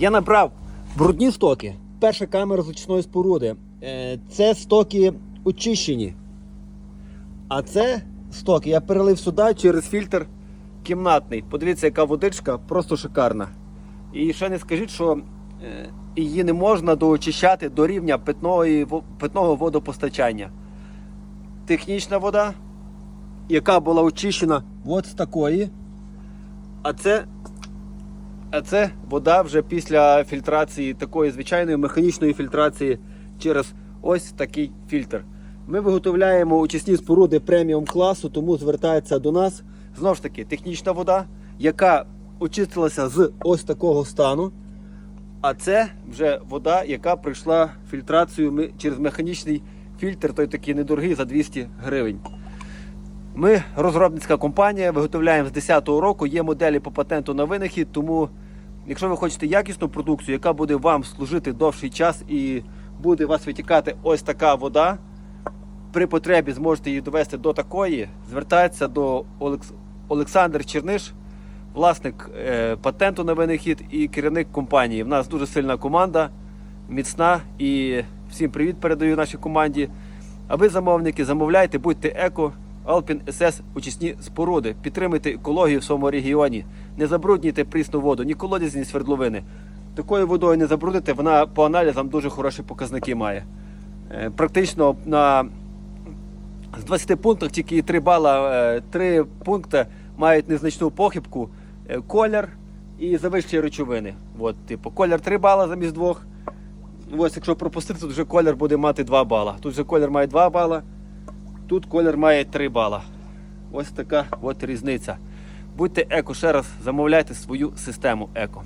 Я набрав брудні стоки. Перша камера з очисної споруди. Е, Це стоки очищені. А це стоки я перелив сюди через фільтр кімнатний. Подивіться, яка водичка, просто шикарна. І ще не скажіть, що е, її не можна доочищати до рівня питної, питного водопостачання. Технічна вода, яка була очищена от з такої. А це а це вода вже після фільтрації такої звичайної механічної фільтрації через ось такий фільтр. Ми виготовляємо очисні споруди преміум класу, тому звертається до нас знову ж таки технічна вода, яка очистилася з ось такого стану. А це вже вода, яка пройшла фільтрацію через механічний фільтр, той такий недорогий за 200 гривень. Ми розробницька компанія, виготовляємо з 10-го року. Є моделі по патенту на винахід. Тому, якщо ви хочете якісну продукцію, яка буде вам служити довший час і буде у вас витікати ось така вода, при потребі зможете її довести до такої, звертайтеся до Олекс... Олександр Черниш, власник е, патенту на винахід і керівник компанії. В нас дуже сильна команда, міцна і всім привіт передаю нашій команді. А ви, замовники, замовляйте, будьте еко. Алпін СС очисні споруди. Підтримуйте екологію в своєму регіоні. Не забруднюйте прісну воду, ні колодязь, ні свердловини. Такою водою не забрудните, вона по аналізам дуже хороші показники має. Е, Практично на з 20 пунктів тільки 3 бала, е, 3 пункти мають незначну похибку. Е, Колір і завищі речовини. От, типу, колір 3 бала замість 2. Ось, якщо пропустити, тут вже колір буде мати 2 бала. Тут вже колір має 2 бала. Тут колір має 3 бала. Ось така от різниця. Будьте еко ще раз, замовляйте свою систему еко.